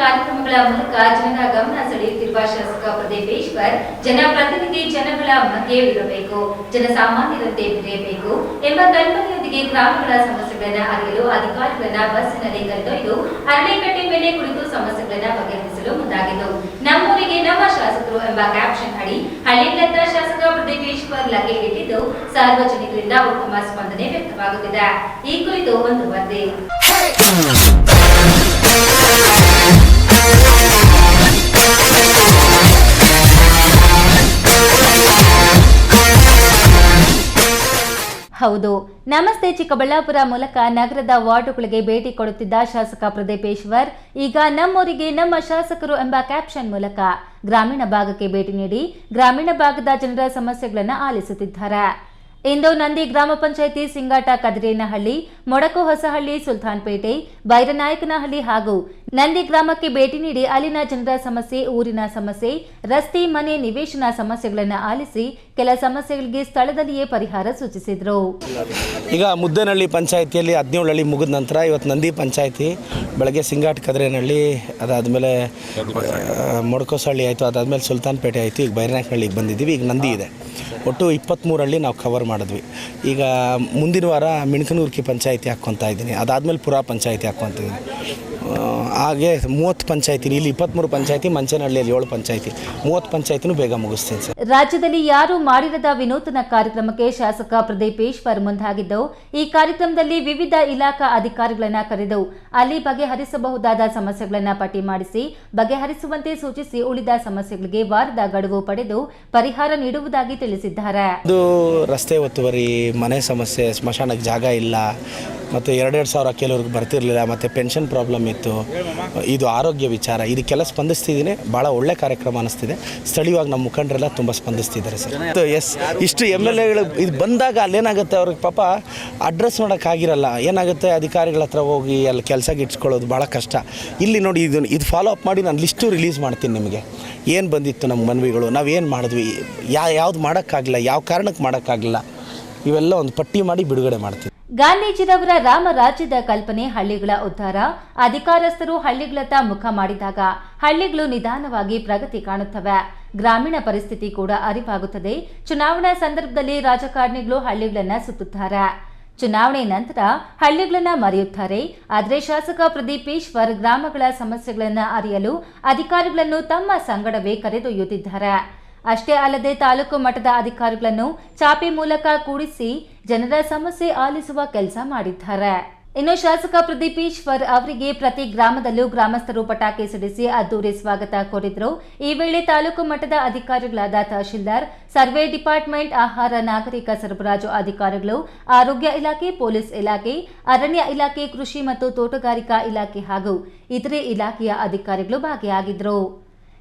ಕಾರ್ಯಕ್ರಮಗಳ ಮೂಲಕ ಜನರ ಗಮನ ಸೆಳೆಯುತ್ತಿರುವ ಶಾಸಕ ಪ್ರದೀಪೇಶ್ವರ್ ಜನಪ್ರತಿನಿಧಿ ಜನಗಳ ಮಧ್ಯೆ ಇರಬೇಕು ಜನಸಾಮಾನ್ಯರಂತೆ ಬೆರೆಯಬೇಕು ಎಂಬ ಕಲ್ಪನೆಯೊಂದಿಗೆ ಗ್ರಾಮಗಳ ಸಮಸ್ಯೆಗಳನ್ನ ಅರಿಯಲು ಅಧಿಕಾರಿಗಳನ್ನ ಬಸ್ಸಿನಲ್ಲಿ ಕರೆದೊಯ್ದು ಅರಳಿಕಟ್ಟೆ ಮೇಲೆ ಕುಳಿತು ಸಮಸ್ಯೆಗಳನ್ನ ಬಗೆಹರಿಸಲು ಮುಂದಾಗಿದ್ದು, ನಮ್ಮೂರಿಗೆ ನಮ್ಮ ಶಾಸಕರು ಎಂಬ ಕ್ಯಾಪ್ಷನ್ ಅಡಿ ಹಳ್ಳಿಗಳತ್ತ ಶಾಸಕ ಪ್ರದೀಪೇಶ್ವರ್ ಲಗ್ಗೆ ಇಟ್ಟಿದ್ದು ಸಾರ್ವಜನಿಕರಿಂದ ಉತ್ತಮ ಸ್ಪಂದನೆ ವ್ಯಕ್ತವಾಗುತ್ತಿದೆ. ಈ ಕುರಿತು ಒಂದು ವರದಿ. ಹೌದು. ನಮಸ್ತೆ ಚಿಕ್ಕಬಳ್ಳಾಪುರ ಮೂಲಕ ನಗರದ ವಾರ್ಡುಗಳಿಗೆ ಭೇಟಿ ಕೊಡುತ್ತಿದ್ದ ಶಾಸಕ ಪ್ರದೀಪೇಶ್ವರ್, ಈಗ ನಮ್ಮೂರಿಗೆ ನಮ್ಮ ಶಾಸಕರು ಎಂಬ ಕ್ಯಾಪ್ಷನ್ ಮೂಲಕ ಗ್ರಾಮೀಣ ಭಾಗಕ್ಕೆ ಭೇಟಿ ನೀಡಿ ಗ್ರಾಮೀಣ ಭಾಗದ ಜನರ ಸಮಸ್ಯೆಗಳನ್ನು ಆಲಿಸುತ್ತಿದ್ದಾರೆ. ಇಂದು ನಂದಿ ಗ್ರಾಮ ಪಂಚಾಯಿತಿ ಸಿಂಗಾಟ ಕದಿರೇನಹಳ್ಳಿ ಮೊಡಕು ಹೊಸಹಳ್ಳಿ ಸುಲ್ತಾನ್ಪೇಟೆ, ಬೈರನಾಯಕನಹಳ್ಳಿ ಹಾಗೂ ನಂದಿ ಗ್ರಾಮಕ್ಕೆ ಭೇಟಿ ನೀಡಿ ಅಲ್ಲಿನ ಜನರ ಸಮಸ್ಯೆ, ಊರಿನ ಸಮಸ್ಯೆ, ರಸ್ತೆ, ಮನೆ ನಿವೇಶನ ಸಮಸ್ಯೆಗಳನ್ನು ಆಲಿಸಿ ಕೆಲ ಸಮಸ್ಯೆಗಳಿಗೆ ಸ್ಥಳದಲ್ಲಿಯೇ ಪರಿಹಾರ ಸೂಚಿಸಿದರು. ಈಗ ಮುದ್ದೇನಹಳ್ಳಿ ಪಂಚಾಯತಿಯಲ್ಲಿ ಹದಿನೇಳು ಮುಗಿದ ನಂತರ ಇವತ್ತು ನಂದಿ ಪಂಚಾಯಿತಿ ಬೆಳಗ್ಗೆ ಸಿಂಗಾಟ್ ಕದ್ರೇನಹಳ್ಳಿ, ಅದಾದಮೇಲೆ ಮೊಡ್ಕೋಸಹಳ್ಳಿ ಆಯಿತು, ಅದಾದಮೇಲೆ ಸುಲ್ತಾನ್ಪೇಟೆ ಆಯಿತು, ಈಗ ಬೈರನಾಕನಹಳ್ಳಿಗೆ ಬಂದಿದ್ದೀವಿ, ಈಗ ನಂದಿ ಇದೆ. ಒಟ್ಟು ಇಪ್ಪತ್ತ್ಮೂರು ಹಳ್ಳಿ ನಾವು ಕವರ್ ಮಾಡಿದ್ವಿ. ಈಗ ಮುಂದಿನ ವಾರ ಮಿಣಕನೂರ್ಕಿ ಪಂಚಾಯಿತಿ ಹಾಕ್ಕೊತಾ ಇದ್ದೀನಿ, ಅದಾದಮೇಲೆ ಪುರಾ ಪಂಚಾಯಿತಿ ಹಾಕ್ಕೊತಿದ್ದೀನಿ ಹಾಗೆ ಮೂವತ್ತು ಪಂಚಾಯತಿ ಇಲ್ಲಿ ಇಪ್ಪತ್ತ್ಮೂರು ಪಂಚಾಯತಿ ಮಂಚನಹಳ್ಳಿಯಲ್ಲಿ ಏಳು ಪಂಚಾಯತಿ. ಮೂವತ್ತು ಪಂಚಾಯತಿನೂ ಬೇಗ ಮುಗಿಸ್ತೀನಿ ಸರ್. ರಾಜ್ಯದಲ್ಲಿ ಯಾರು ಮಾಡಿರದ ವಿನೂತನ ಕಾರ್ಯಕ್ರಮಕ್ಕೆ ಶಾಸಕ ಪ್ರದೀಪ್ ಈಶ್ವರ್ ಮುಂದಾಗಿದ್ದವು. ಈ ಕಾರ್ಯಕ್ರಮದಲ್ಲಿ ವಿವಿಧ ಇಲಾಖಾ ಅಧಿಕಾರಿಗಳನ್ನ ಕರೆದವು. ಅಲ್ಲಿ ಬಗೆಹರಿಸಬಹುದಾದ ಸಮಸ್ಯೆಗಳನ್ನ ಪಟ್ಟಿ ಮಾಡಿಸಿ ಬಗೆಹರಿಸುವಂತೆ ಸೂಚಿಸಿ ಉಳಿದ ಸಮಸ್ಯೆಗಳಿಗೆ ವಾರದ ಗಡುವು ಪಡೆದು ಪರಿಹಾರ ನೀಡುವುದಾಗಿ ತಿಳಿಸಿದ್ದಾರೆ. ಇದು ರಸ್ತೆ ಒತ್ತುವರಿ ಮನೆ ಸಮಸ್ಯೆ ಸ್ಮಶಾನಕ್ಕೆ ಜಾಗ ಇಲ್ಲ ಮತ್ತು ಎರಡೆರಡು ಸಾವಿರ ಕೆಲವ್ರಿಗೆ ಬರ್ತಿರಲಿಲ್ಲ, ಮತ್ತು ಪೆನ್ಷನ್ ಪ್ರಾಬ್ಲಮ್ ಇತ್ತು. ಇದು ಆರೋಗ್ಯ ವಿಚಾರ. ಇದಕ್ಕೆಲ್ಲ ಸ್ಪಂದಿಸ್ತಿದ್ದೀನಿ. ಭಾಳ ಒಳ್ಳೆ ಕಾರ್ಯಕ್ರಮ ಅನ್ನಿಸ್ತಿದೆ ಸ್ಥಳೀಯವಾಗಿ ನಮ್ಮ ಮುಖಂಡರೆಲ್ಲ ತುಂಬ ಸ್ಪಂದಿಸ್ತಿದ್ದಾರೆ ಸರ್. ಎಸ್, ಇಷ್ಟು ಎಂ ಎಲ್ ಎಗಳು ಇದು ಬಂದಾಗ ಅಲ್ಲೇನಾಗುತ್ತೆ ಅವ್ರಿಗೆ? ಪಾಪ ಅಡ್ರೆಸ್ ನೋಡೋಕ್ಕಾಗಿರಲ್ಲ ಏನಾಗುತ್ತೆ? ಅಧಿಕಾರಿಗಳ ಹತ್ರ ಹೋಗಿ ಅಲ್ಲಿ ಕೆಲಸ ಇಟ್ಕೊಳ್ಳೋದು ಭಾಳ ಕಷ್ಟ. ಇಲ್ಲಿ ನೋಡಿ ಇದು ಇದು ಫಾಲೋ ಅಪ್ ಮಾಡಿ ನಾನು ಲಿಸ್ಟು ರಿಲೀಸ್ ಮಾಡ್ತೀನಿ ನಿಮಗೆ. ಏನು ಬಂದಿತ್ತು ನಮ್ಮ ಮನವಿಗಳು? ನಾವು ಏನು ಮಾಡಿದ್ವಿ? ಯಾವ ಯಾವ್ದು ಮಾಡೋಕ್ಕಾಗಲಿಲ್ಲ? ಯಾವ ಕಾರಣಕ್ಕೆ ಮಾಡೋಕ್ಕಾಗಲಿಲ್ಲ? ಇವೆಲ್ಲ ಒಂದು ಪಟ್ಟಿ ಮಾಡಿ ಬಿಡುಗಡೆ ಮಾಡ್ತೀನಿ. ಗಾಂಧೀಜಿರವರ ರಾಮ ರಾಜ್ಯದ ಕಲ್ಪನೆ ಹಳ್ಳಿಗಳ ಉದ್ಧಾರ. ಅಧಿಕಾರಸ್ಥರು ಹಳ್ಳಿಗಳತ್ತ ಮುಖ ಮಾಡಿದಾಗ ಹಳ್ಳಿಗಳು ನಿಧಾನವಾಗಿ ಪ್ರಗತಿ ಕಾಣುತ್ತವೆ. ಗ್ರಾಮೀಣ ಪರಿಸ್ಥಿತಿ ಕೂಡ ಅರಿವಾಗುತ್ತದೆ. ಚುನಾವಣಾ ಸಂದರ್ಭದಲ್ಲಿ ರಾಜಕಾರಣಿಗಳು ಹಳ್ಳಿಗಳನ್ನ ಸುತ್ತುತ್ತಾರೆ. ಚುನಾವಣೆ ನಂತರ ಹಳ್ಳಿಗಳನ್ನ ಮರೆಯುತ್ತಾರೆ. ಆದರೆ ಶಾಸಕ ಪ್ರದೀಪೇಶ್ವರ್ ಗ್ರಾಮಗಳ ಸಮಸ್ಯೆಗಳನ್ನು ಅರಿಯಲು ಅಧಿಕಾರಿಗಳನ್ನು ತಮ್ಮ ಸಂಗಡವೇ ಕರೆದೊಯ್ಯುತ್ತಿದ್ದಾರೆ. ಅಷ್ಟೇ ಅಲ್ಲದೆ ತಾಲೂಕು ಮಟ್ಟದ ಅಧಿಕಾರಿಗಳನ್ನು ಚಾಪೆ ಮೂಲಕ ಕೂಡಿಸಿ ಜನರ ಸಮಸ್ಯೆ ಆಲಿಸುವ ಕೆಲಸ ಮಾಡಿದ್ದಾರೆ. ಇನ್ನು ಶಾಸಕ ಪ್ರದೀಪೇಶ್ವರ್ ಅವರಿಗೆ ಪ್ರತಿ ಗ್ರಾಮದಲ್ಲೂ ಗ್ರಾಮಸ್ಥರು ಪಟಾಕಿ ಸಿಡಿಸಿ ಅದ್ದೂರಿ ಸ್ವಾಗತ ಕೋರಿದ್ರು. ಈ ವೇಳೆ ತಾಲೂಕು ಮಟ್ಟದ ಅಧಿಕಾರಿಗಳಾದ ತಹಶೀಲ್ದಾರ್, ಸರ್ವೆ ಡಿಪಾರ್ಟ್ಮೆಂಟ್ ಆಹಾರ ನಾಗರಿಕ ಸರಬರಾಜು ಅಧಿಕಾರಿಗಳು, ಆರೋಗ್ಯ ಇಲಾಖೆ, ಪೊಲೀಸ್ ಇಲಾಖೆ, ಅರಣ್ಯ ಇಲಾಖೆ, ಕೃಷಿ ಮತ್ತು ತೋಟಗಾರಿಕಾ ಇಲಾಖೆ ಹಾಗೂ ಇತರೆ ಇಲಾಖೆಯ ಅಧಿಕಾರಿಗಳು ಭಾಗಿಯಾಗಿದ್ದರು